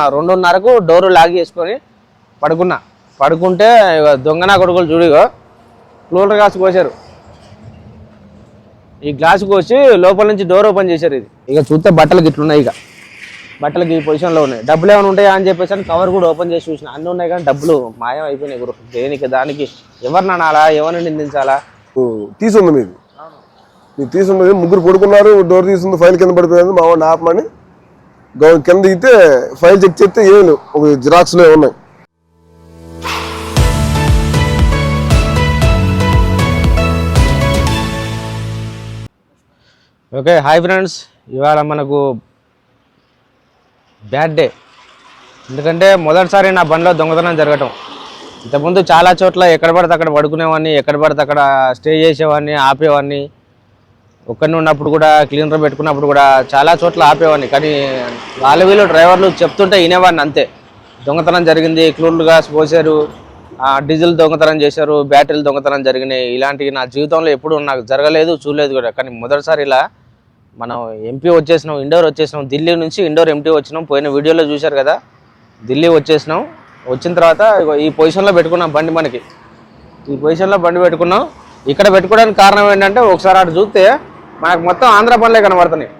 నా రెండున్నరకు డోరు లాగి వేసుకొని పడుకున్నా. పడుకుంటే దొంగన కొడుకులు చూడిగో కూలర్ గ్లాస్ కోసారు. ఈ గ్లాస్ కోసి లోపల నుంచి డోర్ ఓపెన్ చేశారు ఇది. ఇక చూస్తే బట్టలు గిట్లున్నాయి ఇక బట్టలకి ఈ పొజిషన్లో ఉన్నాయి. డబ్బులు ఏమైనా ఉంటాయా అని చెప్పేసి అని కవర్ కూడా ఓపెన్ చేసి చూసిన. అన్నీ ఉన్నాయి కానీ డబ్బులు మాయం అయిపోయినాయి గురు. దేనికి దానికి? ఎవరిని అనాలా? ఎవరిని నిందించాలా? తీసుంది మీది. తీసున్నది ముగ్గురు పడుకున్నారు డోర్ తీసుంది ఫైల్ కింద పడిపోయింది మా వాడిని ఆపమని కింద దిగితే ఫైల్ చెక్ చేస్తే ఏమి లేవు. ఒక జిరాక్స్లో ఉన్నాయి. Okay hi friends. ఇవాళ మనకు బ్యాడ్ డే. ఎందుకంటే మొదటిసారి నా బండిలో దొంగతనం జరగటం. ఇంతకుముందు చాలా చోట్ల ఎక్కడ పడితే అక్కడ పడుకునేవాడిని ఎక్కడ పడితే అక్కడ స్టే చేసేవాడిని ఆపేవాడిని. ఒక్కడిని ఉన్నప్పుడు కూడా క్లీనర్ పెట్టుకున్నప్పుడు కూడా చాలా చోట్ల ఆపేవాడిని. కానీ వాళ్ళ వీళ్ళు డ్రైవర్లు చెప్తుంటే వినేవాడిని అంతే. దొంగతనం జరిగింది క్లూర్లు గ్యాస్ పోసారు డీజిల్ దొంగతనం చేశారు బ్యాటరీలు దొంగతనం జరిగినాయి. ఇలాంటివి నా జీవితంలో ఎప్పుడు నాకు జరగలేదు చూడలేదు కూడా. కానీ మొదటిసారి ఇలా మనం ఎంపీ వచ్చేసినాం ఇండోర్ వచ్చేసినాం ఢిల్లీ నుంచి ఇండోర్ ఎంపీ వచ్చినాం. పోయిన వీడియోలో చూశారు కదా ఢిల్లీ వచ్చేసినాం. వచ్చిన తర్వాత ఇగో ఈ పొజిషన్లో పెట్టుకున్నాం బండి మనకి. ఈ పొజిషన్లో బండి పెట్టుకున్నాం. ఇక్కడ పెట్టుకోవడానికి కారణం ఏంటంటే ఒకసారి అటు చూస్తే మనకు మొత్తం ఆంధ్ర బండ్లే కనబడుతున్నాయి.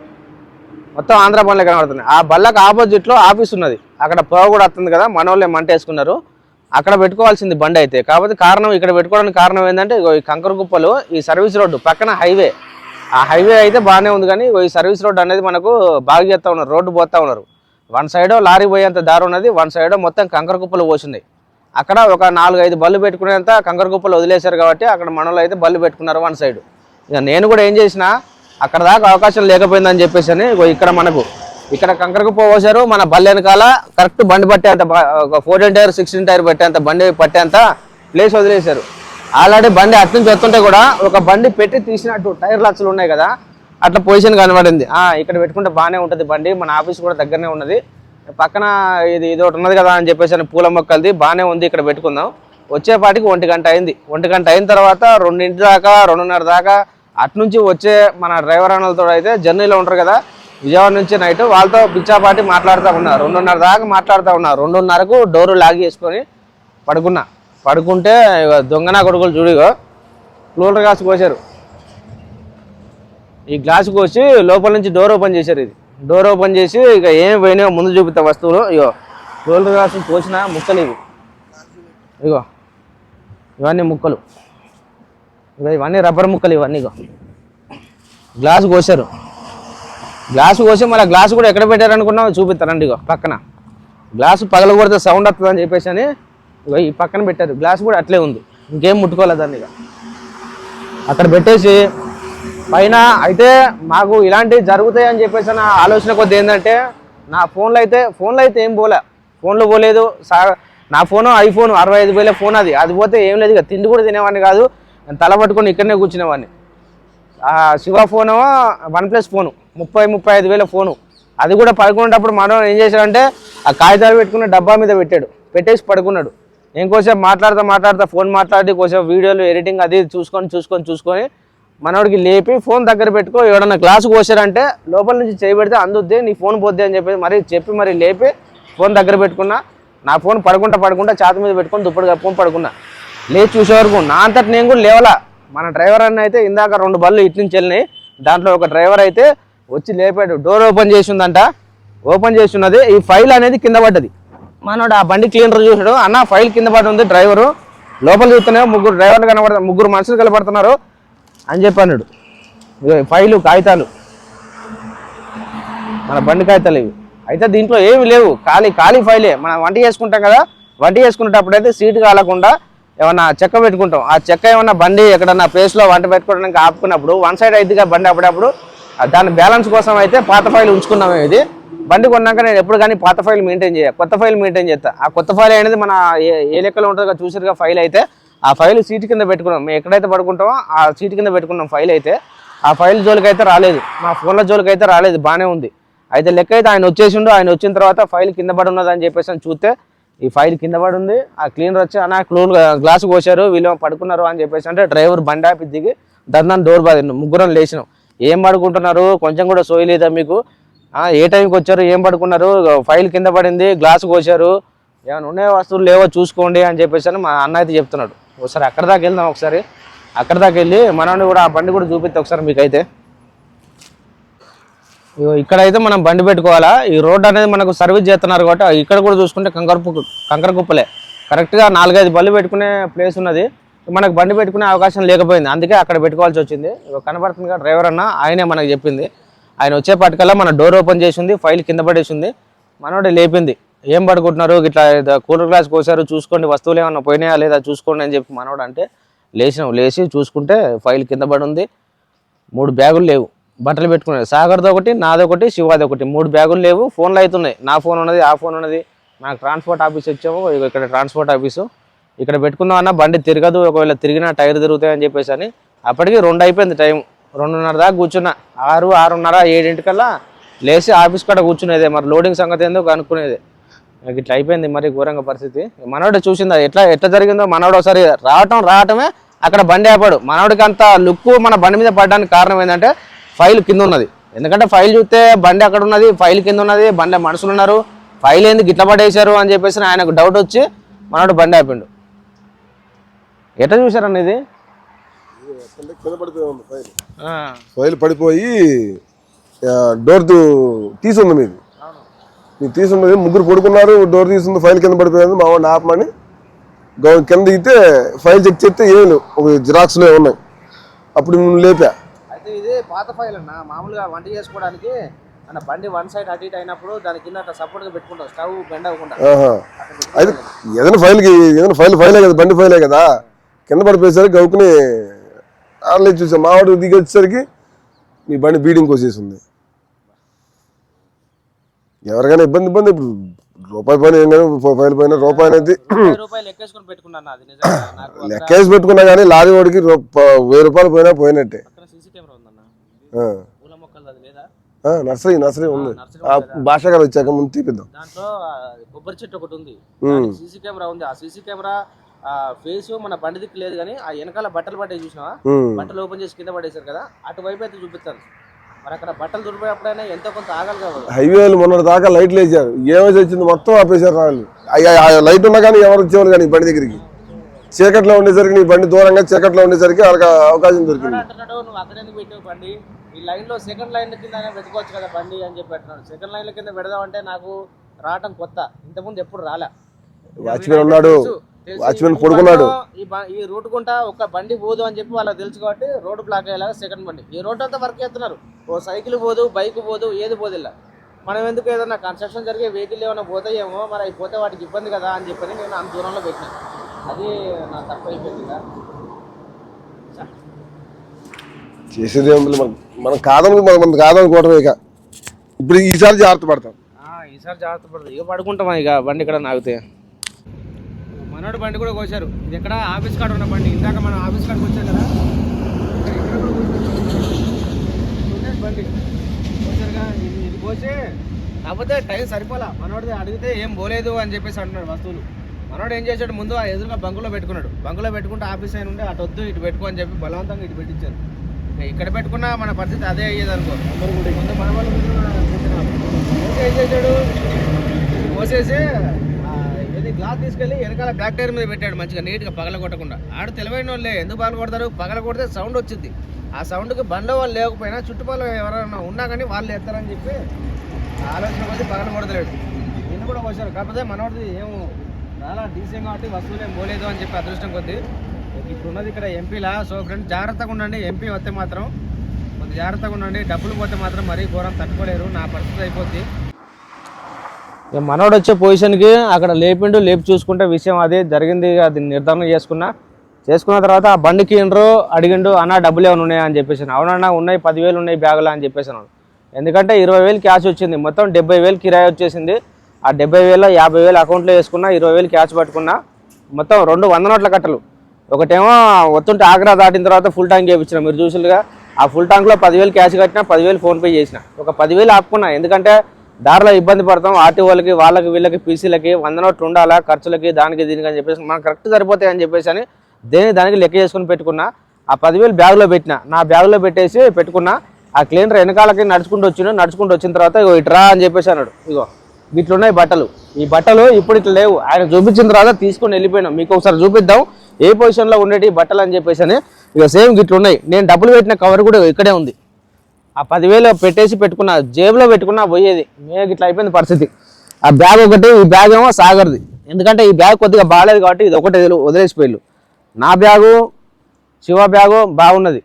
మొత్తం ఆంధ్ర బండ్లే కనబడుతున్నాయి. ఆ బళ్ళకు ఆపోజిట్లో ఆఫీస్ ఉన్నది. అక్కడ పొగ కూడా వస్తుంది కదా మన వాళ్ళే మంట వేసుకున్నారు. అక్కడ పెట్టుకోవాల్సింది బండి అయితే. కాకపోతే కారణం ఇక్కడ పెట్టుకోవడానికి కారణం ఏంటంటే ఈ కంకర ఈ సర్వీస్ రోడ్డు పక్కన హైవే ఆ హైవే అయితే బాగానే ఉంది కానీ ఈ సర్వీస్ రోడ్డు అనేది మనకు బాగా చేస్తూ ఉన్నారు రోడ్డు పోతా ఉన్నారు. వన్ సైడో లారీ పోయేంత దారి ఉన్నది వన్ సైడో మొత్తం కంకర కుప్పలు పోస్తున్నాయి అక్కడ ఒక నాలుగు ఐదు బళ్ళు పెట్టుకునేంత కంకర కుప్పలు వదిలేశారు కాబట్టి అక్కడ మనలో అయితే బళ్ళు పెట్టుకున్నారు వన్ సైడ్ ఇక నేను కూడా ఏం చేసినా అక్కడ దాకా అవకాశం లేకపోయిందని చెప్పేసి అని ఇక్కడ మనకు ఇక్కడ కంకరకు పోసారు మన బళ్ళు వెనకాల కరెక్ట్ బండి పట్టేంత ఒక ఫోర్టీన్ టైర్ సిక్స్టీన్ టైర్ పట్టేంత బండి పట్టేంత ప్లేస్ వదిలేశారు. ఆల్రెడీ బండి అట్నుంచి వస్తుంటే కూడా ఒక బండి పెట్టి తీసినట్టు టైర్ లక్షలు ఉన్నాయి కదా అట్లా పొజిషన్ కనబడింది. ఆ, ఇక్కడ పెట్టుకుంటే బాగానే ఉంటుంది బండి మన ఆఫీస్ కూడా దగ్గరనే ఉన్నది. పక్కన ఇది ఇది ఒకటి ఉన్నది కదా అని చెప్పేసి పూల మొక్కలది బాగానే ఉంది ఇక్కడ పెట్టుకుందాం. వచ్చేపాటికి ఒంటి గంట అయింది. ఒంటి గంట అయిన తర్వాత రెండింటి దాకా రెండున్నర దాకా అటు నుంచి వచ్చే మన డ్రైవర్ అన్నలతో అయితే జర్నీలో ఉంటారు కదా. విజయవాడ నుంచి నైట్ వాళ్ళతో పిచ్చాపాటి మాట్లాడుతూ ఉన్నారు రెండున్నర దాకా మాట్లాడుతూ ఉన్నారు రెండున్నరకు డోరు లాగి వేసుకొని పడుకున్నా. పడుకుంటే ఇగో దొంగన కొడుకులు చూడిగో కూలర్ గ్లాస్ కోసారు. ఈ గ్లాస్ కోసి లోపల నుంచి డోర్ ఓపెన్ చేశారు ఇది. డోర్ ఓపెన్ చేసి ఇక ఏం పోయినాయో ముందు చూపిస్తా వస్తువులు. ఇగో కూలర్ గ్లాస్ కోసిన ముక్కలు ఇవి. ఇగో. ఇవన్నీ ముక్కలు. ఇవన్నీ రబ్బర్ ముక్కలు ఇవన్నీ ఇగో. గ్లాస్ కోసారు గ్లాస్ కోసి మళ్ళీ గ్లాస్ కూడా ఎక్కడ పెట్టారు అనుకున్నావు చూపిస్తారండి ఇగో పక్కన. గ్లాసు పగల కొడితే సౌండ్ వస్తుందని చెప్పేసి అని ఇగో ఈ పక్కన పెట్టారు. గ్లాస్ కూడా అట్లే ఉంది. ఇంకేం ముట్టుకోలేదు దాన్ని ఇక అక్కడ పెట్టేసి పైన అయితే మాకు ఇలాంటివి జరుగుతాయి అని చెప్పేసి నా ఆలోచన కొద్ది ఏంటంటే నా ఫోన్లో అయితే ఫోన్లో అయితే ఏం పోలే. ఫోన్లో పోలేదు. సా నా ఫోను ఐఫోన్ అరవై ఐదు వేల ఫోన్ అది. అది పోతే ఏం లేదు ఇక తిండి కూడా తినేవాడిని కాదు. నేను తల పట్టుకొని ఇక్కడనే కూర్చునేవాడిని. ఆ Shiva phone OnePlus phone ముప్పై ముప్పై ఐదు వేల ఫోను. అది కూడా పడుకునేటప్పుడు మనం ఏం చేశాడంటే ఆ కాగితాలు పెట్టుకున్న డబ్బా మీద పెట్టాడు. పెట్టేసి పడుకున్నాడు. ఇంకోసేపు మాట్లాడుతూ మాట్లాడుతూ ఫోన్ మాట్లాడి కోసేపు వీడియోలు ఎడిటింగ్ అది చూసుకొని చూసుకొని చూసుకొని మనోడికి లేపి ఫోన్ దగ్గర పెట్టుకో ఎవడన్నా గ్లాసు కోసారంటే లోపల నుంచి చేయబెడితే అందుద్ది నీ ఫోన్ పోద్ది అని చెప్పి మరి చెప్పి మరి లేపి ఫోన్ దగ్గర పెట్టుకున్నా. నా ఫోన్ పడుకుంటా పడుకుంటా ఛాతి మీద పెట్టుకొని దుప్పటి కప్పుకొని పడుకున్నా. లేచి చూసే వరకు నా అంతటి నేను కూడా లేవలా. మన డ్రైవర్ అన్న అయితే ఇందాక రెండు బళ్ళు ఇటు నుంచి వెళ్ళినాయి. దాంట్లో ఒక డ్రైవర్ అయితే వచ్చి లేపాడు. డోర్ ఓపెన్ చేసి ఉందంట ఓపెన్ చేసి ఉన్నది ఈ ఫైల్ అనేది కింద పడ్డది. మనోడు ఆ బండి క్లీనర్ చూసాడు అన్న ఫైల్ కింద పడి ఉంది డ్రైవరు. లోపల చూస్తేనే ముగ్గురు డ్రైవర్లు కనబడుతున్నారు ముగ్గురు మనుషులు కనబడుతున్నారు అని చెప్పి అన్నాడు. ఫైలు కాగితాలు. మన బండి కాగితాలు ఇవి. అయితే దీంట్లో ఏమి లేవు. ఖాళీ ఖాళీ ఫైలే. మనం వంట చేసుకుంటాం కదా. వంట చేసుకునేటప్పుడు అయితే సీటు కాలకుండా ఏమన్నా చెక్క పెట్టుకుంటాం. ఆ చెక్క ఏమన్నా బండి ఎక్కడన్నా ప్లేస్లో వంట పెట్టుకోవడానికి ఆపుకున్నప్పుడు వన్ సైడ్ అయిద్దిగా బండి అప్పుడప్పుడు దాని బ్యాలెన్స్ కోసం అయితే పాత ఫైల్ ఉంచుకున్నాం ఇది. బండి కొన్నాక నేను ఎప్పుడు కానీ పాత ఫైల్ మెయింటైన్ చేయ. కొత్త ఫైల్ మెయింటైన్ చేస్తా. ఆ కొత్త ఫైల్ అనేది మన ఏ ఏ లెక్కలో ఉంటుందో చూసారుగా ఫైల్ అయితే. ఆ ఫైల్ సీట్ కింద పెట్టుకున్నాం. మేము ఎక్కడైతే పడుకుంటామో ఆ సీట్ కింద పెట్టుకున్నాం ఫైల్ అయితే. ఆ ఫైల్ జోలికి అయితే రాలేదు. మా ఫోన్ల జోలికి అయితే రాలేదు. బాగానే ఉంది. అయితే లెక్క అయితే ఆయన వచ్చేసిండు. ఆయన వచ్చిన తర్వాత ఫైల్ కింద పడి ఉన్నదని చెప్పేసి చూస్తే ఈ ఫైల్ కింద పడి ఉంది. ఆ క్లీనర్ వచ్చి అన్న క్లోన్ గ్లాస్ కోసారు వీళ్ళు పడుకున్నారు అని చెప్పేసి అంటే డ్రైవర్ బండి ఆపి దిగి దాని డోర్ బాది ముగ్గురం లేచినాం. ఏం పడుకుంటున్నారు? కొంచెం కూడా సోయలేదా మీకు? ఏ టైంకి వచ్చారు? ఏం పడుకున్నారు? ఫైల్ కింద పడింది గ్లాస్ కోసారు ఏమైనా ఉండే వస్తువులు? లేవో చూసుకోండి అని చెప్పేసి అని మా అన్న అయితే చెప్తున్నాడు. ఒకసారి అక్కడ దాకా వెళ్దాం ఒకసారి. అక్కడ దాకా వెళ్ళి మనని కూడా ఆ బండి కూడా చూపిస్తే ఒకసారి మీకైతే. ఇక్కడైతే మనం బండి పెట్టుకోవాలా? ఈ రోడ్ అనేది మనకు సర్వీస్ చేస్తున్నారు కాబట్టి ఇక్కడ కూడా చూసుకుంటే కంకర పు- కంకర కుప్పలే. కరెక్ట్గా నాలుగైదు బళ్ళు పెట్టుకునే ప్లేస్ ఉన్నది. మనకు బండి పెట్టుకునే అవకాశం లేకపోయింది. అందుకే అక్కడ పెట్టుకోవాల్సి వచ్చింది. కనబడుతుంది డ్రైవర్ అన్న ఆయనే మనకు చెప్పింది. ఆయన వచ్చేపాటికల్లా మన డోర్ ఓపెన్ చేసి ఉంది ఫైల్ కింద పడేసింది. మనోడే లేపింది. ఏం పడుకుంటున్నారు? ఇట్లా కూలర్ గ్లాస్ కోసారు చూసుకోండి వస్తువులు ఏమన్నా పోయినాయా లేదా చూసుకోండి అని చెప్పి మనోడు అంటే లేచినాం. లేచి చూసుకుంటే ఫైల్ కింద పడి ఉంది. మూడు బ్యాగులు లేవు. బట్టలు పెట్టుకున్నాడు. సాగర్ది ఒకటి నాది ఒకటి శివాది ఒకటి. మూడు బ్యాగులు లేవు. ఫోన్లు అవుతున్నాయి. నా ఫోన్ ఉన్నది ఆ ఫోన్ ఉన్నది. నాకు ట్రాన్స్పోర్ట్ ఆఫీస్ వచ్చాము. ఇక్కడ ట్రాన్స్పోర్ట్ ఆఫీసు ఇక్కడ పెట్టుకుందాం అన్న బండి తిరగదు. ఒకవేళ తిరిగినా టైర్ తిరుగుతాయని చెప్పేసి అని అప్పటికి రెండు అయిపోయింది టైం. రెండున్నర దాకా కూర్చున్నా. ఆరు ఆరున్నర ఏడింటికల్లా లేచి ఆఫీస్ కాడ కూర్చునేదే. మరి లోడింగ్ సంగతి ఏందో కనుక్కునేది. నాకు ఇట్లా అయిపోయింది మరి ఘోరంగా పరిస్థితి. మనోడు చూసిందా? ఎట్లా ఎట్లా జరిగిందో మనోడు ఒకసారి రావటం రావటమే అక్కడ బండి ఆపాడు. మనోడికి అంత లుక్ మన బండి మీద పడడానికి కారణం ఏంటంటే ఫైల్ కింద ఉన్నది. ఎందుకంటే ఫైల్ చూస్తే బండి అక్కడ ఉన్నది ఫైల్ కింద ఉన్నది బండి మనుషులు ఉన్నారు. ఫైల్ ఏంది గిట్ల పడేశారు అని చెప్పేసి ఆయనకు డౌట్ వచ్చి మనోడు బండి ఆపిండు. ఎట్లా చూసారన్న ఇది? ఫైల్ ఫైల్ పడిపోయి డోర్ తీసుంది మీది. మీరు తీసుంది ముగ్గురు పడుకున్నారు డోర్ తీసుంది ఫైల్ కింద పడిపోయింది మా వాడిని ఆపమని గౌ- కింద దిగితే ఫైల్ చెక్ చేస్తే ఏం లేవు. ఒక జిరాక్స్లో ఉన్నాయి అప్పుడు మేము లేపా. పాత ఫైల్ అన్న మామూలుగా వంట చేసుకోవడానికి మన బండి వన్ సైడ్ అటు ఇటు అయినప్పుడు దాని కింద అట్లా సపోర్ట్గా పెట్టుకుంటాం. స్టవ్ బెండ్ అవ్వకుండా. అయితే ఏదైనా ఫైల్కి ఏదైనా ఫైల్ ఫైలే కదా బండి ఫైలే కదా కింద పడిపోయేసరికి గౌకుని ఆన్లైన్ చూసాం. మావాడు దిగి వచ్చేసరికి మీ బండి బీడింగ్ కోసేసింది ఎవరికైనా ఇబ్బంది ఇబ్బంది ఇప్పుడు రూపాయి పైన ఏం కానీ ఫైల్ పైన రూపాయి అనేది రూపాయలు లెక్కేసి పెట్టుకున్నా కానీ లారీ వాడికి వెయ్యి రూపాయలు పోయినా పోయినట్టే పక్కన సీసీ కెమెరా ఉందన్న ఆ. పూల మొక్కలు అది లేదా ఆ, నర్సరీ నర్సరీ ఉంది. ఆ భాష గారు వచ్చాక ముందు తీపిద్దాం. దాంట్లో కొబ్బరి చెట్టు ఒకటి ఉంది. సీసీ కెమెరా ఉంది. ఆ సీసీ కెమెరా ఫేస్ మన బండి దిక్కు లేదు కానీ ఆ వెనకాల బట్టలు పట్టే చూసినావా. బట్టలు ఓపెన్ చేసి కింద పడేశారు కదా అటువైపు అయితే చూపిస్తాను. మరి అక్కడ బట్టలు దొరికిపోయినప్పుడైనా ఎంతో కొంత ఆగాలి కావాలి హైవేలు మొన్నటి దాకా లైట్లు వేసారు ఏమైతే వచ్చింది మొత్తం ఆపేశారు ఆ లైట్ ఉన్నా కానీ ఎవరు వచ్చేవాళ్ళు కానీ బండి దగ్గరికి. చీకట్లో ఉండేసరికి నీ బండి దూరంగా చీకట్లో ఉండేసరికి వాళ్ళకి అవకాశం దొరికింది. అంటున్నాడు నువ్వు అక్కడ ఎందుకు పెట్టావు బండి ఈ లైన్లో సెకండ్ లైన్ కింద పెట్టుకోవచ్చు కదా బండి అని చెప్పి అంటున్నాడు. సెకండ్ లైన్ కింద పెడదామంటే నాకు రావటం కొత్త. ఇంతకుముందు ఎప్పుడు రాలే? వాచ్మెన్ ఉన్నాడు. తెలుసు. వాచ్మెన్ ఈ పడుకున్నాడు రూట్ గుంటా ఒక బండి పోదు అని చెప్పి వాళ్ళకి తెలుసు కాబట్టి రోడ్డు బ్లాక్ అయ్యేలాగా సెకండ్ బండి. ఈ రోడ్ అంతా వర్క్ చేస్తున్నారు. ఓ సైకిల్ పోదు బైక్ పోదు ఏది పోదు ఇలా మనం ఎందుకు ఏదైనా కన్స్ట్రక్షన్ జరిగే వెహికల్ ఏమైనా పోతాయేమో మరి అవి పోతే వాటికి ఇబ్బంది కదా అని చెప్పని నేను అంత దూరంలో పెట్టినాను అది నా తప్పు అయిపోయింది కదా చేసేది ఏముంది మనం మనం కాదని మనం మనం కాదనుకోవటం ఇక. ఇప్పుడు ఈసారి జాగ్రత్త పడతాం. ఆ, ఈసారి జాగ్రత్త పడదు ఇక పడుకుంటామా ఇక బండి ఇక్కడ నాగితే మనోడు బండి కూడా కోసారు. ఇది ఎక్కడ? ఆఫీస్ కాడ ఉన్న బండి. ఇందాక మనం ఆఫీస్ కాడికి వచ్చాం కదా. బండి. కోసారుగా. ఇది కోసి కాకపోతే టైం సరిపోలా. మనోడిది అడిగితే ఏం పోలేదు అని చెప్పేసి అంటున్నాడు వస్తువులు. మనోడు ఏం చేశాడు? ముందు ఆ ఎదురుగా బంకులో పెట్టుకున్నాడు. బంకులో పెట్టుకుంటే ఆఫీస్ అయిన ఉంటే అటు వద్దు ఇటు పెట్టుకో అని చెప్పి బలవంతంగా ఇటు పెట్టించారు. ఇక్కడ పెట్టుకున్నా మన పరిస్థితి అదే అయ్యేది అనుకో ముందు మన వాళ్ళు ఏం చేశాడు? ఇది పోసేసి గ్లాస్ తీసుకెళ్ళి వెనకాల టైర్ మీద పెట్టాడు మంచిగా నీట్గా పగల కొట్టకుండా. ఆడు తెలివైన వాళ్ళే ఎందుకు పగల కొడతారు? పగల కొడితే సౌండ్ వచ్చింది. ఆ సౌండ్కి బండ్లో వాళ్ళు లేకపోయినా చుట్టుపక్కల ఎవరైనా ఉన్నా కానీ వాళ్ళు ఎత్తారని చెప్పి ఆలోచన కొద్ది పగల కొడతలేడు. నిన్ను కూడా వచ్చారు కాకపోతే మనోడిది ఏం చాలా డీసెంట్ కాబట్టి వస్తువులు ఏం పోలేదు అని చెప్పి అదృష్టం కొద్ది ఇప్పుడు ఉన్నది ఇక్కడ ఎంపీలా? సో ఫ్రెండ్స్ జాగ్రత్తగా ఉండండి. ఎంపీ వస్తే మాత్రం కొంచెం జాగ్రత్తగా ఉండండి. డబ్బులు పోతే మాత్రం మరీ ఘోరం తట్టుకోలేరు. నా పరిస్థితి అయిపోద్ది. మనోడు వచ్చే పొజిషన్కి అక్కడ లేపిండు లేపి చూసుకుంటే విషయం అది. జరిగింది అది నిర్ధారణ చేసుకున్నా. చేసుకున్న తర్వాత ఆ బండికి ఇండ్రు అడిగిండు అన్న డబ్బులు ఏమైనా ఉన్నాయా? అని చెప్పేసి అవునన్నా ఉన్నాయి. పదివేలు ఉన్నాయి బ్యాగులు అని చెప్పేసాను ఎందుకంటే ఇరవై వేలు క్యాష్ వచ్చింది. మొత్తం డెబ్బై వేలు కిరాయి వచ్చేసింది. ఆ డెబ్బై వేల యాభై వేలు అకౌంట్లో వేసుకున్నా ఇరవై వేలు క్యాష్ పట్టుకున్నా. మొత్తం రెండు వంద నోట్ల కట్టలు. ఒకటేమో వస్తుంటే ఆగ్రా దాటిన తర్వాత ఫుల్ ట్యాంక్ చేయించిన మీరు చూసిగా ఆ ఫుల్ ట్యాంక్లో పదివేలు క్యాష్ కట్టినా పదివేలు ఫోన్పే చేసిన. ఒక పదివేలు ఆపుకున్నా. ఎందుకంటే దారిలో ఇబ్బంది పడతాం. ఆర్టీ వాళ్ళకి వాళ్ళకి వీళ్ళకి పీసీలకి వంద నోట్లు ఉండాలా ఖర్చులకి దానికి దీనికి అని చెప్పేసి మనకు కరెక్ట్ సరిపోతాయి అని చెప్పేసి అని దేని దానికి లెక్క చేసుకుని పెట్టుకున్నా. ఆ పదివేలు బ్యాగ్లో పెట్టిన. నా బ్యాగ్లో పెట్టేసి పెట్టుకున్నా. ఆ క్లీనర్ వెనకాలకి నడుచుకుంటూ వచ్చిన నడుచుకుంటూ వచ్చిన తర్వాత ఇగో ఇట్రా అని చెప్పేసి అన్నాడు. ఇగో ఇట్లున్నాయి బట్టలు. ఈ బట్టలు ఇప్పుడు ఇట్లా లేవు. ఆయన చూపించిన తర్వాత తీసుకొని వెళ్ళిపోయినాం. మీకు ఒకసారి చూపిద్దాం. ఏ పొజిషన్లో ఉండేటి? బట్టలు అని చెప్పేసి అని ఇక సేమ్ గిట్లు ఉన్నాయి. నేను డబ్బులు పెట్టిన కవర్ కూడా ఇక్కడే ఉంది. ఆ పదివేలు పెట్టేసి పెట్టుకున్నా జేబులో పెట్టుకున్నా పోయేది. మేము ఇట్లా అయిపోయింది పరిస్థితి. ఆ బ్యాగ్ ఒకటి ఈ బ్యాగ్ ఏమో సాగర్ది. ఎందుకంటే ఈ బ్యాగ్ కొద్దిగా బాగాలేదు కాబట్టి ఇది ఒకటి వదిలి- నా బ్యాగు శివ బ్యాగు బాగున్నది.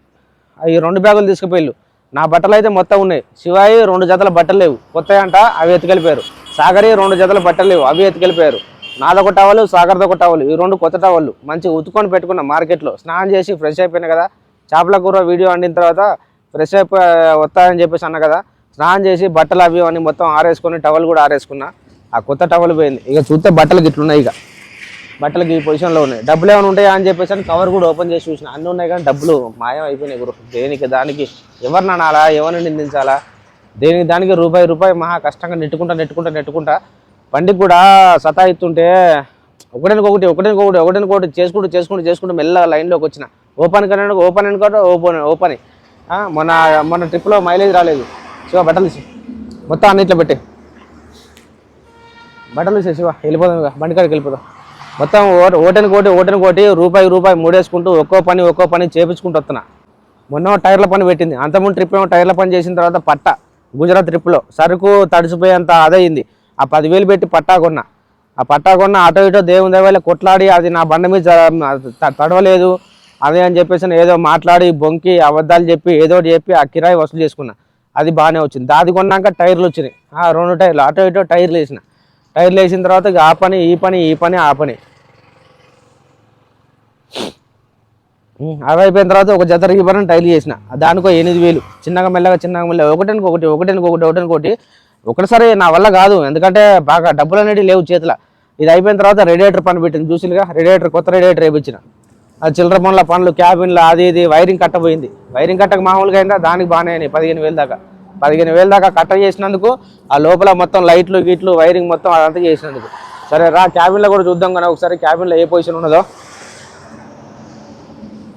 ఈ రెండు బ్యాగులు తీసుకుపోయిళ్ళు. నా బట్టలు అయితే మొత్తం ఉన్నాయి. శివాయి రెండు జతల బట్టలు లేవు. కొత్త అంట అవి ఎత్తుకెళ్ళిపోయారు. సాగరి రెండు జతల బట్టలు లేవు. అవి ఎత్తుకెళ్ళిపోయారు. నాదొక టవలు సాగర్ది ఒక టవలు ఈ రెండు కొత్త టవళ్ళు. మంచిగా ఉతుకొని పెట్టుకున్న మార్కెట్లో స్నానం చేసి ఫ్రెష్ అయిపోయినా కదా చేపల కూర వీడియో వండిన తర్వాత ఫ్రెష్ అయిపో వస్తాయని చెప్పేసి అన్న కదా స్నానం చేసి బట్టలు అవి అని మొత్తం ఆరేసుకొని టవల్ కూడా ఆరేసుకున్నా. ఆ కొత్త టవల్ పోయింది. ఇక చూస్తే బట్టలు గిట్లున్నాయి ఇక. బట్టలకి ఈ పొజిషన్లో ఉన్నాయి. డబ్బులు ఏమైనా ఉంటాయా అని చెప్పేసి అని కవర్ కూడా ఓపెన్ చేసి చూసిన. అన్నీ ఉన్నాయి కానీ డబ్బులు మాయం అయిపోయినాయి గురు దేనికి దానికి ఎవరిని అనాలా ఎవరిని నిందించాలా? దేనికి దానికి రూపాయి రూపాయి మహా కష్టంగా నెట్టుకుంటా నెట్టుకుంటా నెట్టుకుంటా బండికి కూడా సతాయిస్తుంటే ఒకటికొకటి ఒకటికొకటి ఒకటికొకటి చేసుకుంటూ చేసుకుంటూ చేసుకుంటూ మెల్లగా లైన్లోకి వచ్చిన. ఓపెన్ కన్నా ఓపెన్ అనుకోవడం ఓపెన్ ఓపెన్. మొన్న మొన్న ట్రిప్లో మైలేజ్ రాలేదు. శివ బట్టలు మొత్తం అన్నిట్లో పెట్టి. బట్టలు తీసే శివ వెళ్ళిపోదాం ఇక. బండి కాడికి వెళ్ళిపోదాం. మొత్తం ఓట- ఓటని కోటి ఓటని కోటి రూపాయి రూపాయి మూడేసుకుంటూ ఒక్కో పని ఒక్కో పని చేపించుకుంటూ వస్తున్నా. మొన్న టైర్ల పని పెట్టింది. అంతకుముందు ట్రిప్ ఏమో టైర్ల పని చేసిన తర్వాత పట్ట గుజరాత్ ట్రిప్లో. సరుకు తడిసిపోయేంత అదయింది. ఆ పదివేలు పెట్టి పట్టా కొన్నా. ఆ పట్టా కొన్న అటో ఇటో దేవుని దేవాల కొట్లాడి అది నా బండ మీద తడవలేదు. అదే అని చెప్పేసి ఏదో మాట్లాడి బొంకి అబద్ధాలు చెప్పి ఏదో చెప్పి ఆ కిరాయి వసూలు చేసుకున్నా. అది బాగానే వచ్చింది. దాది కొన్నాక టైర్లు వచ్చినాయి. ఆ రెండు టైర్లు అటో ఇటో టైర్లు వేసిన. టైర్లు వేసిన తర్వాత ఆ పని ఈ పని ఈ పని ఆ పని. అవి అయిపోయిన తర్వాత ఒక జత ఇవ్వడం టైర్లు చేసిన దానికో ఎనిమిది వేలు. చిన్నగా మెల్లగా చిన్నగా మెల్లగా. ఒకటికి ఒకటి ఒకటికి ఒకటి ఒకటికి ఒకటి ఒకటిసారి నా వల్ల కాదు. ఎందుకంటే బాగా డబ్బులు అనేవి లేవు చేతిలో. ఇది అయిపోయిన తర్వాత రేడియేటర్ పని పెట్టింది. చూసిలుగా రేడియేటర్ కొత్త రేడియేటర్ వేయించిన ఆ చిల్లర పనుల పనులు క్యాబిన్లు అది ఇది వైరింగ్ కట్టబోయింది. వైరింగ్ కట్టక మామూలుగా అయిందా? దానికి బాగానే అయినాయి. పదిహేను వేలు దాకా. పదిహేను వేలు దాకా కట్ట చేసినందుకు ఆ లోపల మొత్తం లైట్లు గీట్లు వైరింగ్ మొత్తం అదంతా చేసినందుకు. సరే రా క్యాబిన్లో కూడా చూద్దాం కానీ ఒకసారి క్యాబిన్లో ఏ పొజిషన్ ఉన్నదో.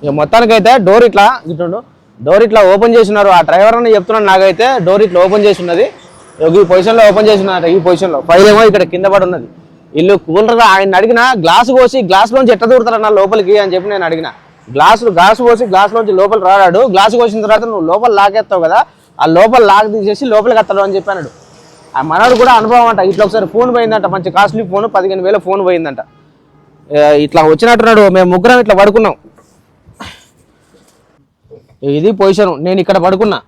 ఇక మొత్తానికైతే డోర్ ఇట్లా ఇటుండు డోర్ ఇట్లా ఓపెన్ చేసినారు. ఆ డ్రైవర్ అని చెప్తున్నాను నాకైతే. డోర్ ఇట్లా ఓపెన్ చేసి ఉన్నది. ఈ పొజిషన్లో ఓపెన్ చేసినారు ఈ పొజిషన్లో. ఫైల్ ఏమో ఇక్కడ కింద పడి ఉన్నది. ఇల్లు కూలర్ ఆయన అడిగిన గ్లాస్ పోసి గ్లాస్ లోంచి ఎట్లా దూరుతారన్న లోపలికి? అని చెప్పి నేను అడిగిన. గ్లాస్ గ్లాస్ పోసి గ్లాస్ లోంచి లోపల రాడాడు గ్లాస్ పోసిన తర్వాత నువ్వు లోపల లాగేస్తావు కదా ఆ లోపల లాగ్ తీసేసి లోపలికి వస్తాడు అని చెప్పాడు ఆ మనడు కూడా అనుభవం అంట ఇట్లా ఒకసారి ఫోన్ పోయిందంట మంచి కాస్ట్లీ ఫోన్ పదిహేను వేల ఫోన్ పోయిందంట. ఇట్లా వచ్చినట్టున్నాడు మేము ముగ్గురం ఇట్లా పడుకున్నాం. ఇది పొజిషన్ నేను ఇక్కడ పడుకున్నా.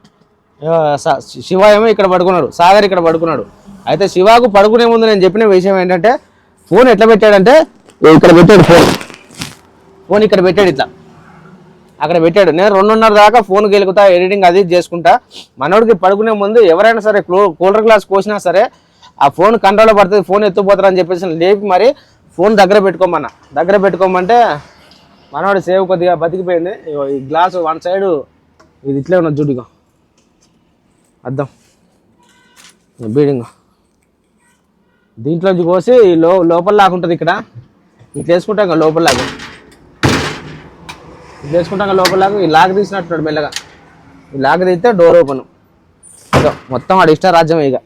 శివ ఏమో ఇక్కడ పడుకున్నాడు. సాగర్ ఇక్కడ పడుకున్నాడు. అయితే శివాకు పడుకునే ముందు నేను చెప్పిన విషయం ఏంటంటే ఫోన్ ఎట్లా పెట్టాడంటే ఇక్కడ పెట్టాడు ఫోన్. ఫోన్ ఇక్కడ పెట్టాడు ఇట్లా. అక్కడ పెట్టాడు. నేను రెండున్నర దాకా ఫోన్ గెలుకుతా ఎడిటింగ్ అది చేసుకుంటా. మనోడికి పడుకునే ముందు ఎవరైనా సరే కూలర్ గ్లాస్ కోసినా సరే ఆ ఫోన్ కంట్రోల్లో పడుతుంది ఫోన్ ఎత్తుపోతారు అని చెప్పేసి లేపి మరి ఫోన్ దగ్గర పెట్టుకోమన్నా. దగ్గర పెట్టుకోమంటే మనవాడు సేవ్ కొద్దిగా బతికిపోయింది. ఈ గ్లాసు వన్ సైడ్ ఇది ఇట్లే ఉన్నది చూడుగా అద్దం. బీడింగ్. దీంట్లోంచి కోసి లో లోపల లాగా ఉంటుంది ఇక్కడ. ఇట్లా వేసుకుంటాం ఇంకా లోపల లాగా ఇట్లా వేసుకుంటాం లోపల లాగా ఈ లాగ్ తీసినట్టున్నాడు మెల్లగా. ఈ లాగ్ తీస్తే డోర్ ఓపెన్ ఇక మొత్తం వాడు ఇష్ట రాజ్యం ఇక.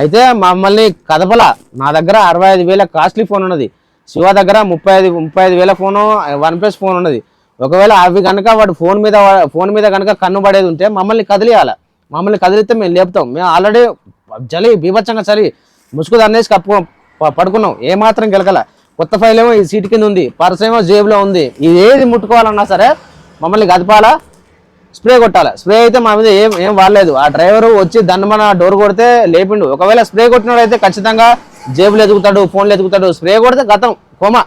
అయితే మమ్మల్ని కదపల. నా దగ్గర అరవై ఐదు వేల కాస్ట్లీ ఫోన్ ఉన్నది. శివ దగ్గర ముప్పై ఐదు ముప్పై ఐదు వేల ఫోను వన్ ప్లస్ ఫోన్ ఉన్నది. ఒకవేళ అవి కనుక వాడు ఫోన్ మీద ఫోన్ మీద కనుక కన్ను పడేది ఉంటే మమ్మల్ని కదిలియాల. మమ్మల్ని కదిలితే మేము లేపుతాం. మేము ఆల్రెడీ చలి బీభత్సంగా చలి ముసుగు దన్నేసి కప్పు పడుకున్నాం. ఏమాత్రం గెలకల కొత్త ఫైల్ ఏమో ఈ సీట్ కింద ఉంది. పర్స్ ఏమో జేబులో ఉంది. ఇది ఏది ముట్టుకోవాలన్నా సరే మమ్మల్ని కదపాలా స్ప్రే కొట్టాలి. స్ప్రే అయితే మా మీద ఏం ఏం వాడలేదు. ఆ డ్రైవర్ వచ్చి దాన్ని మన డోర్ కొడితే లేపిండు. ఒకవేళ స్ప్రే కొట్టినాడు అయితే ఖచ్చితంగా జేబులు ఎదుగుతాడు ఫోన్లు ఎదుగుతాడు. స్ప్రే కొడితే గతం కోమా.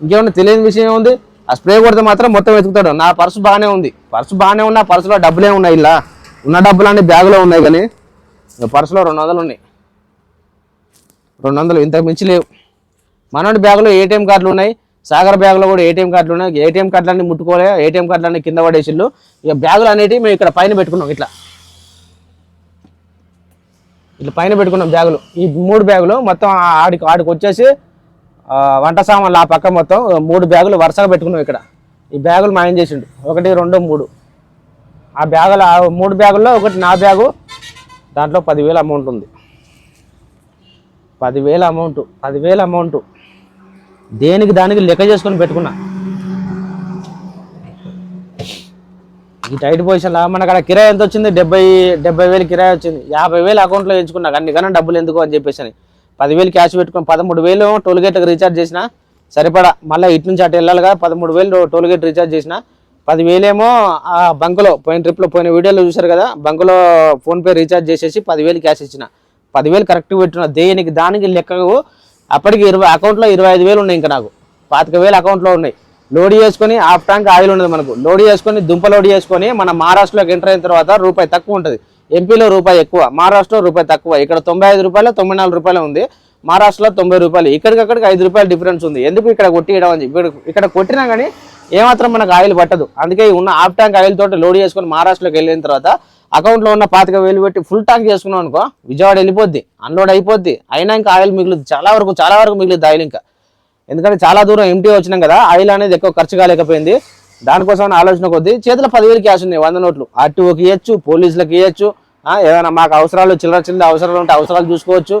ఇంకేమన్నా తెలియని విషయం ఉంది ఆ స్ప్రే కొడితే మాత్రం మొత్తం వెతుకుతాడు. నా పర్సు బాగానే ఉంది. పర్సు బాగానే ఉన్నా పర్సులో డబ్బులే ఉన్నాయి ఇలా. ఉన్న డబ్బులన్నీ బ్యాగులో ఉన్నాయి కానీ పర్సులో రెండు వందలు ఉన్నాయి. రెండు వందలు ఇంతకు మించి లేవు. మనోడి బ్యాగులో ఏటీఎం కార్డులు ఉన్నాయి. సాగర్ బ్యాగులో కూడా ఏటీఎం కార్డులు ఉన్నాయి. ఏటీఎం కార్డులన్నీ ముట్టుకోలే. ఏటీఎం కార్డులన్నీ కింద పడేసిళ్ళు. ఇక బ్యాగులు అనేటివి మేము ఇక్కడ పైన పెట్టుకున్నాం ఇట్లా. ఇట్లా పైన పెట్టుకున్నాం బ్యాగులు. ఈ మూడు బ్యాగులు మొత్తం ఆడికి ఆడికి వచ్చేసి వంట సామాన్లు ఆ పక్క మొత్తం మూడు బ్యాగులు వరుసగా పెట్టుకున్నాం ఇక్కడ. ఈ బ్యాగులు మాయం చేసిండు. ఒకటి రెండు మూడు. ఆ బ్యాగులో ఆ మూడు బ్యాగుల్లో ఒకటి నా బ్యాగు దాంట్లో పదివేల అమౌంట్ ఉంది. పదివేల అమౌంట్ పదివేల అమౌంట్. దేనికి దానికి లెక్క చేసుకొని పెట్టుకున్నా. ఈ టైట్ పొజిషన్లో మనకు అక్కడ కిరాయి ఎంత వచ్చింది? డెబ్బై డెబ్బై వేలు కిరాయి వచ్చింది. యాభై వేలు అకౌంట్లో ఎంచుకున్నా. అన్నికన్నా డబ్బులు ఎందుకు అని చెప్పేసి అని. పదివేలు క్యాష్ పెట్టుకుని పదమూడు వేలు టోల్గేట్కి రీఛార్జ్ చేసిన సరిపడా. మళ్ళీ ఇటు నుంచి అటు వెళ్ళాలిగా పదమూడు వేలు టోల్గేట్ రీఛార్జ్ చేసిన. పదివేలేమో ఆ బంకులో పోయిన ట్రిప్లో పోయిన వీడియోలో చూశారు కదా బంకులో ఫోన్పే రీఛార్జ్ చేసేసి పదివేలు క్యాష్ ఇచ్చిన. పదివేలు కరెక్ట్గా పెట్టిన దేనికి దానికి లెక్కకు అప్పటికి ఇరవై అకౌంట్లో ఇరవై ఐదు వేలు ఉన్నాయి ఇంకా నాకు. పాతిక వేలు అకౌంట్లో ఉన్నాయి. లోడ్ చేసుకొని హాఫ్ ట్యాంక్ ఆయిల్ ఉండదు మనకు. లోడ్ చేసుకొని దుంప లోడ్ చేసుకొని మన మహారాష్ట్రలోకి ఎంటర్ అయిన తర్వాత రూపాయి తక్కువ ఉంటుంది. ఎంపీలో రూపాయి ఎక్కువ మహారాష్ట్రలో రూపాయి తక్కువ. ఇక్కడ తొంభై ఐదు రూపాయలు తొంభై నాలుగు రూపాయలు ఉంది. మహారాష్ట్రలో తొంభై రూపాయలు ఇక్కడికక్కడికి ఐదు రూపాయలు డిఫరెన్స్ ఉంది. ఎందుకు ఇక్కడ కొట్టియడం అని చెప్పి ఇక్కడ- కొట్టినా కానీ ఏమాత్రం మనకు ఆయిల్ పట్టదు. అందుకే ఉన్న హాఫ్ ట్యాంక్ ఆయిల్ తోటి లోడ్ చేసుకుని మహారాష్ట్రలోకి వెళ్ళిన తర్వాత అకౌంట్లో ఉన్న పాతిక వేలు పెట్టి ఫుల్ ట్యాంక్ చేసుకున్నాం అనుకో విజయవాడ వెళ్ళిపోద్ది అన్లోడ్ అయిపోద్ది. అయినా ఇంకా ఆయిల్ మిగులుద్ది. చాలా వరకు చాలా వరకు మిగులుద్ది ఆయిల్ ఇంకా. ఎందుకంటే చాలా దూరం ఎంటీ వచ్చినాం కదా ఆయిల్ అనేది ఎక్కువ ఖర్చు కాలేకపోయింది. దానికోసం ఆలోచన కొద్దీ చేతిలో పదివేలు క్యాష్ ఉన్నాయి వంద నోట్లు. ఆర్టీఓకి ఇవ్వచ్చు పోలీసులకు ఇవ్వచ్చు ఏదైనా మాకు అవసరాలు చిల్లర చిల్లర అవసరాలు ఉంటే అవసరాలు చూసుకోవచ్చు.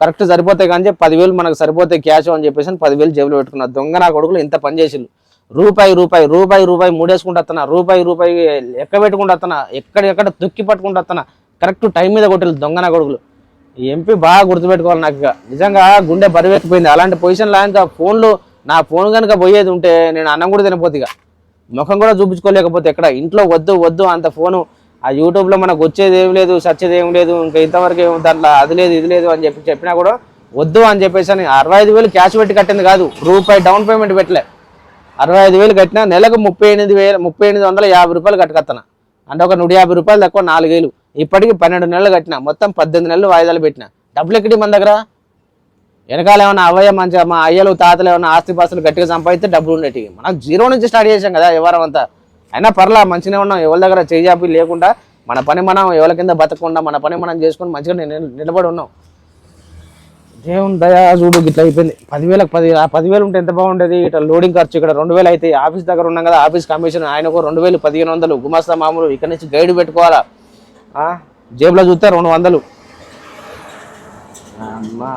కరెక్ట్ సరిపోతాయి కానీ పదివేలు మనకు సరిపోతాయి క్యాష్ అని చెప్పేసి పదివేలు జేబులో పెట్టుకున్నా. దొంగ నా కొడుకులు ఇంత పనిచేసిళ్ళు రూపాయి రూపాయి రూపాయి రూపాయి మూడేసుకుంటూ రూపాయి రూపాయి ఎక్క పెట్టుకుంటూ ఎక్కడ ఎక్కడ తొక్కి పట్టుకుంటూ కరెక్ట్ టైం మీద కొట్టిల్లు దొంగ నా కొడుకులు. ఈ ఎంపీ బాగా గుర్తుపెట్టుకోవాలి నాకు నిజంగా గుండె బరువెక్కిపోయింది. అలాంటి పొజిషన్లో ఆయన ఫోన్లు నా ఫోన్ కనుక పోయేది ఉంటే నేను అన్నం కూడా తినపోతే ఇక. ముఖం కూడా చూపించుకోలేకపోతే ఎక్కడ? ఇంట్లో వద్దు వద్దు అంత ఫోను. ఆ యూట్యూబ్లో మనకు వచ్చేది ఏం లేదు సచ్చేది ఏం లేదు ఇంకా ఇంతవరకు ఏం దాంట్లో అది లేదు ఇది లేదు అని చెప్పి చెప్పినా కూడా వద్దు అని చెప్పేసి అని అరవై ఐదు వేలు క్యాష్ పెట్టి కట్టింది కాదు. రూపాయి డౌన్ పేమెంట్ పెట్టలే. అరవై ఐదు వేలు కట్టినా నెలకు ముప్పై ఎనిమిది వేలు ముప్పై ఎనిమిది వందల యాభై రూపాయలు కట్టుకత్తన. అంటే ఒక నూట యాభై రూపాయలు తక్కువ నాలుగేలు ఇప్పటికి పన్నెండు నెలలు కట్టిన మొత్తం పద్దెనిమిది నెలలు వాయిదాలు పెట్టిన. డబ్బులు ఎక్కడి మన దగ్గర? వెనకాల ఏమైనా అవయ మంచిగా మా అయ్యలు తాతలు ఏమైనా ఆస్తి పాస్తులు గట్టిగా సంపాదిస్తే డబ్బులు ఉండేవి మనం జీరో నుంచి స్టార్ట్ చేసాం కదా వ్యవహారం అంతా. అయినా పర్లా మంచిగానే ఉన్నాం. ఎవరి దగ్గర చేయాపి లేకుండా మన పని మనం ఎవరి కింద బతకకుండా మన పని మనం చేసుకొని మంచిగా నిలబడి ఉన్నాం. దేవుని దయా చూడు గిట్లా అయిపోయింది. పదివేలకు పది పదివేలు ఉంటే ఎంత బాగుండేది? ఇట్లా లోడింగ్ ఖర్చు ఇక్కడ రెండు వేలు అయితే ఆఫీస్ దగ్గర ఉన్నాం కదా ఆఫీస్ కమిషన్ ఆయనకు రెండు వేలు పదిహేను వందలు. గుమాస్తా మామూలు ఇక్కడ నుంచి గైడ్ పెట్టుకోవాలా? జేబులో చూస్తే రెండు వందలు. అమ్మా.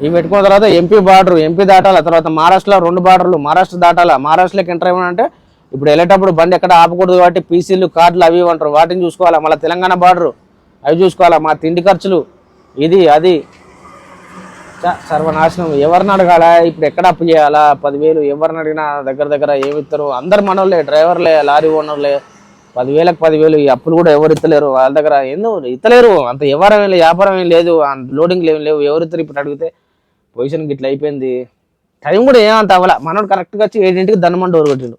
ఇవి పెట్టుకున్న తర్వాత ఎంపీ బార్డర్ ఎంపీ దాటాల? తర్వాత మహారాష్ట్రలో రెండు బార్డర్లు మహారాష్ట్ర దాటాల? మహారాష్ట్రలోకి ఎంటర్ అయ్యామంటే ఇప్పుడు వెళ్ళేటప్పుడు బండి ఎక్కడ ఆపకూడదు కాబట్టి పీసీలు కార్డులు అవి అంటారు. వాటిని చూసుకోవాలా? మళ్ళీ తెలంగాణ బార్డర్ అవి చూసుకోవాలా? మా తిండి ఖర్చులు ఇది అది. చ, సర్వనాశనం. ఎవరిని అడగాల? ఇప్పుడు ఎక్కడ అప్పు చేయాలా? పదివేలు ఎవరిని అడిగినా దగ్గర దగ్గర ఏమి ఇస్తారు? అందరు మనోళ్ళే డ్రైవర్లే లారీ ఓనర్లే. పదివేలకు పదివేలు ఈ అప్పులు కూడా ఎవరు ఇస్తలేరు వాళ్ళ దగ్గర ఎందుకు ఇస్తలేరు అంత వ్యవహారం ఏం లేదు వ్యాపారం ఏం లేదు. లోడింగ్ ఏం లేవు. ఎవరు ఇస్తారు ఇప్పుడు అడిగితే పొజిషన్ ఇట్లా అయిపోయింది. టైం కూడా ఏమంత అవ్వాల. మనోడు కరెక్ట్గా వచ్చి ఏడింటికి దండమండి డోర్ కొట్టిండు.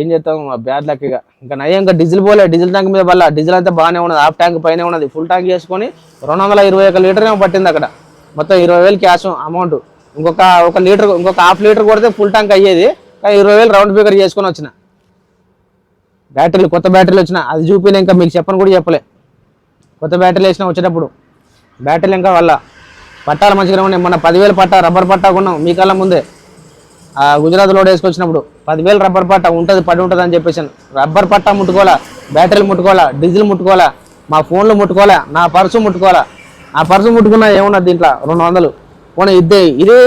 ఏం చేస్తాం? ఆ బ్యాడ్ లక్ ఇక. ఇంకా నయ్యం ఇంకా డీజిల్ పోలే. డీజిల్ ట్యాంక్ మీద వల్ల డీజిల్ అంతా బాగానే ఉన్నది. హాఫ్ ట్యాంక్ పైన ఉన్నది. ఫుల్ ట్యాంక్ చేసుకొని రెండు వందల ఇరవై ఒక లీటర్ ఏమో పట్టింది అక్కడ. మొత్తం ఇరవై వేలు క్యాష్ అమౌంట్. ఇంకొక ఒక లీటర్ ఇంకొక హాఫ్ లీటర్ కొడితే ఫుల్ ట్యాంక్ అయ్యేది. కానీ ఇరవై వేలు రౌండ్ ఫిగర్ చేసుకొని వచ్చిన. బ్యాటరీలు కొత్త బ్యాటరీలు వచ్చిన. అది చూపిలే ఇంకా మీకు చెప్పని కూడా చెప్పలే. కొత్త బ్యాటరీలు వేసినా వచ్చేటప్పుడు. బ్యాటరీలు ఇంకా వల్ల. పట్టాలు మంచిగా ఉన్నాయి. మొన్న పదివేలు పట్టా రబ్బర్ పట్టా కొన్నాం. మీ కళ్ళ ముందే. ఆ గుజరాత్ లోడ్ వేసుకొచ్చినప్పుడు పదివేలు రబ్బర్ పట్టా ఉంటుంది పడి ఉంటుంది అని చెప్పేసి రబ్బర్ పట్టా ముట్టుకోవాలా? బ్యాటరీలు ముట్టుకోవాలా? డీజిల్ ముట్టుకోవాలా? మా ఫోన్లు ముట్టుకోవాలా? నా పర్సు ముట్టుకోవాలా? ఆ పర్సు ముట్టుకున్నా ఏమున్నది దీంట్లో? రెండు వందలు. పోనీ ఇదే ఇదే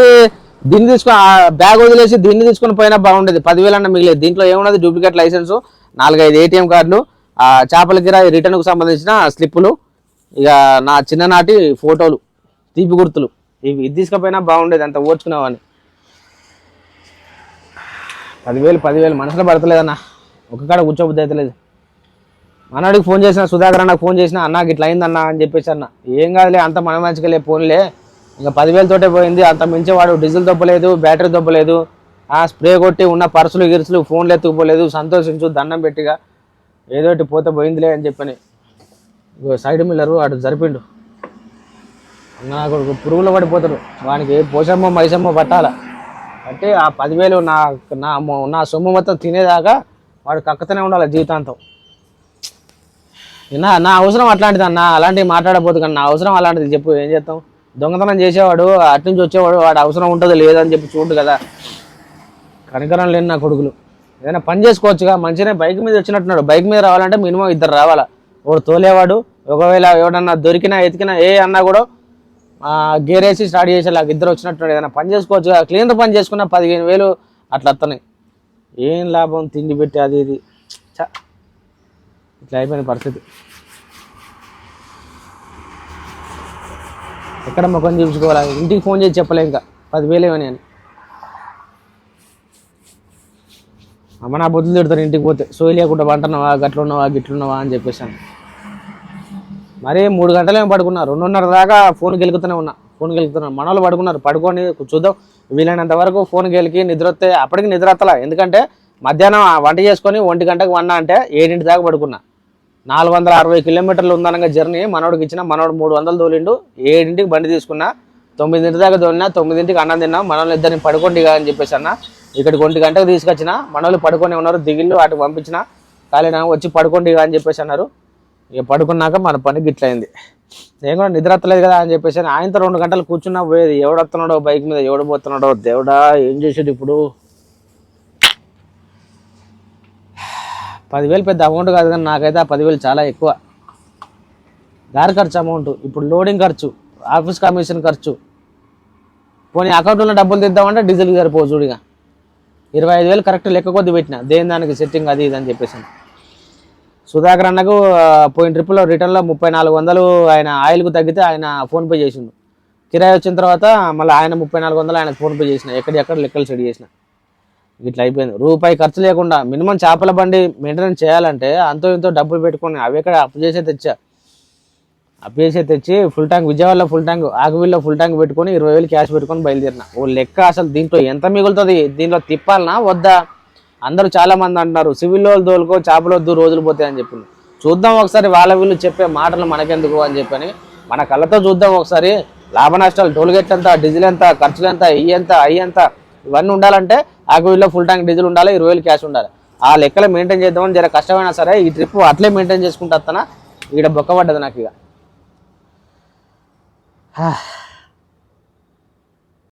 దీన్ని తీసుకుని ఆ బ్యాగ్ వదిలేసి దీన్ని తీసుకొని పోయినా బాగుండేది. పదివేలు అన్న మిగిలేదు. దీంట్లో ఏమున్నది? డూప్లికేట్ లైసెన్స్ నాలుగైదు ఏటీఎం కార్డులు ఆ చేపల కిరాయి రిటర్న్కు సంబంధించిన స్లిప్పులు ఇక నా చిన్ననాటి ఫోటోలు. తీపి గుర్తులు. ఇవి ఇది తీసుకుపోయినా బాగుండేది అంత ఓర్చుకున్నావని పదివేలు పదివేలు మనసులో పడతలేదన్నా. ఒక కాడ కూర్చోబుద్ధి అవుతలేదు మనవాడికి ఫోన్ చేసిన సుధాకర్ అన్నకు ఫోన్ చేసిన అన్న ఇట్లా అయిందన్నా అని చెప్పేసి అన్న. ఏం కాదులే అంత మన మంచిగా ఫోన్లే ఇంకా పదివేలతోటే పోయింది అంత మించేవాడు డీజిల్ దొబ్బలేదు బ్యాటరీ దొబ్బలేదు. ఆ స్ప్రే కొట్టి ఉన్న పర్సులు గిరుసులు ఫోన్లు ఎత్తుకుపోలేదు సంతోషించు దండం పెట్టిగా. ఏదోటి పోతే పోయిందిలే అని చెప్పని. సైడ్ మిల్లరు అటు జరిపిండు. నా కొడుకు పురుగులు పడిపోతాడు. వానికి ఏ పోషమ్మో మైసమ్మో పట్టాల. అంటే ఆ పదివేలు నా నా మొ- నా సొమ్ము మొత్తం తినేదాకా వాడు కక్కతనే ఉండాలి జీవితాంతం. నా నా అవసరం అట్లాంటిది అన్న. అలాంటివి మాట్లాడబోదు కానీ నా అవసరం అలాంటిది. చెప్పు ఏం చేస్తాం? దొంగతనం చేసేవాడు అటు నుంచి వచ్చేవాడు వాడు అవసరం ఉంటుంది లేదని చెప్పి చూడు కదా. కనికరం లేని నా కొడుకులు. ఏదైనా పని చేసుకోవచ్చుగా మంచిగానే బైక్ మీద వచ్చినట్టున్నాడు. బైక్ మీద రావాలంటే మినిమం ఇద్దరు రావాలా? ఒకడు తోలేవాడు. ఒకవేళ ఎవడన్నా దొరికినా ఎతికినా ఏ అన్నా కూడా గేరేసి గేర్ వేసి స్టార్ట్ చేసేలాగా ఇద్దరు వచ్చినట్టు ఏదైనా పని చేసుకోవచ్చు క్లీనర్ పని చేసుకున్నా పదిహేను వేలు అట్లా వస్తున్నాయి ఏం లాభం? తిండి పెట్టి అది ఇది. చా ఇట్లా అయిపోయిన పరిస్థితి. ఎక్కడ ముఖం చూపించుకోవాలా? ఇంటికి ఫోన్ చేసి చెప్పలే ఇంకా. పదివేలు ఏమని అని అమ్మ నా బొద్దులు తిడతారు ఇంటికి పోతే. సోయి లేకుండా వంటన్నావా గట్లున్నావా గిట్లున్నావా అని చెప్పేసాను మరీ మూడు గంటలేమో పడుకున్నా. రెండున్నర దాకా ఫోన్ గెలుకుతూనే ఉన్నా. ఫోన్ గెలుకుతున్నా. మన పడుకున్నారు. పడుకొని చూద్దాం వీలైనంత వరకు ఫోన్ గెలికి నిద్ర వస్తే అప్పటికి నిద్ర వస్తలా ఎందుకంటే మధ్యాహ్నం వంట చేసుకొని ఒంటి గంటకు వన్నా అంటే ఏడింటి దాకా పడుకున్నా. నాలుగు వందల అరవై కిలోమీటర్లు ఉందనగా జర్నీ మనోడికి ఇచ్చిన. మనోడు మూడు వందలు తోలిండు ఏడింటికి బండి తీసుకున్నా. తొమ్మిదింటి దాకా తోలినా తొమ్మిదింటికి అన్నం తిన్నా. మనోళ్ళు ఇద్దరిని పడుకోండి ఇక అని చెప్పేసి అన్న. ఇక్కడికి ఒంటి గంటకు తీసుకొచ్చిన. మనోళ్ళు పడుకొని ఉన్నారు. దిగిళ్ళు వాటికి పంపించిన. ఖాళీనా వచ్చి పడుకోండి ఇక అని చెప్పేసి అన్నారు. ఇక పడుకున్నాక మన పని గిట్లయింది. నేను కూడా నిద్ర కదా అని చెప్పేసి ఆయనతో రెండు గంటలు కూర్చున్నా పోయేది. ఎవడు వస్తున్నాడో బైక్ మీద ఎవడు పోతున్నాడో దేవుడా ఏం చేసేది ఇప్పుడు? పదివేలు పెద్ద అమౌంట్ కాదు కానీ నాకైతే ఆ పదివేలు చాలా ఎక్కువ. దారి ఖర్చు అమౌంట్ ఇప్పుడు లోడింగ్ ఖర్చు ఆఫీస్ కమిషన్ ఖర్చు. పోనీ అకౌంట్లో డబ్బులు తెద్దామంటే డీజిల్ సరిపోదు చూడిగా ఇరవై ఐదు వేలు కరెక్ట్ లెక్క కొద్ది పెట్టిన. దేని దానికి సెట్టింగ్ అది ఇది అని చెప్పేసి సుధాకర్ అన్నకు పోయిన ట్రిప్లో రిటర్న్లో ముప్పై నాలుగు వందలు ఆయన ఆయిల్కు తగ్గితే ఆయన ఫోన్పే చేసిండు. కిరాయి వచ్చిన తర్వాత మళ్ళీ ఆయన ముప్పై నాలుగు వందలు ఆయన ఫోన్పే చేసిన ఎక్కడెక్కడ లెక్కలు సెట్ చేసిన. ఇట్లా అయిపోయింది. రూపాయి ఖర్చు లేకుండా మినిమం చేపల బండి మెయింటెనెన్స్ చేయాలంటే అంతో ఇంతో డబ్బులు పెట్టుకుని అవి ఎక్కడ అప్పు చేసే తెచ్చా? అప్పు చేసే తెచ్చి ఫుల్ ట్యాంక్ విజయవాడలో ఫుల్ ట్యాంక్ ఆకువీల్లో ఫుల్ ట్యాంక్ పెట్టుకొని ఇరవై వేలు క్యాష్ పెట్టుకొని బయలుదేరిన. ఓ లెక్క అసలు దీంట్లో ఎంత మిగులుతుంది? దీంట్లో తిప్పాలనా? వద్దా? అందరూ చాలా మంది అంటున్నారు సివిల్ వాళ్ళు తోలుకో చేపలు వద్దు రోజులు పోతాయి అని చెప్పి చూద్దాం ఒకసారి వాళ్ళ వీళ్ళు చెప్పే మాటలు మనకెందుకు అని చెప్పని మన కళ్ళతో చూద్దాం ఒకసారి. లాభ నష్టాలు టోల్గేట్ ఎంత డీజిల్ ఎంత ఖర్చులు ఎంత ఇవి ఎంత అయ్యి ఎంత ఇవన్నీ ఉండాలంటే ఆకు వీళ్ళు ఫుల్ ట్యాంక్ డీజిల్ ఉండాలి ఇరవై వేలు క్యాష్ ఉండాలి. ఆ లెక్కలు మెయింటైన్ చేద్దామని జర కష్టమైనా సరే ఈ ట్రిప్ అట్లే మెయింటైన్ చేసుకుంటా వస్తానా ఈడ బొక్క పడ్డది నాకు ఇక.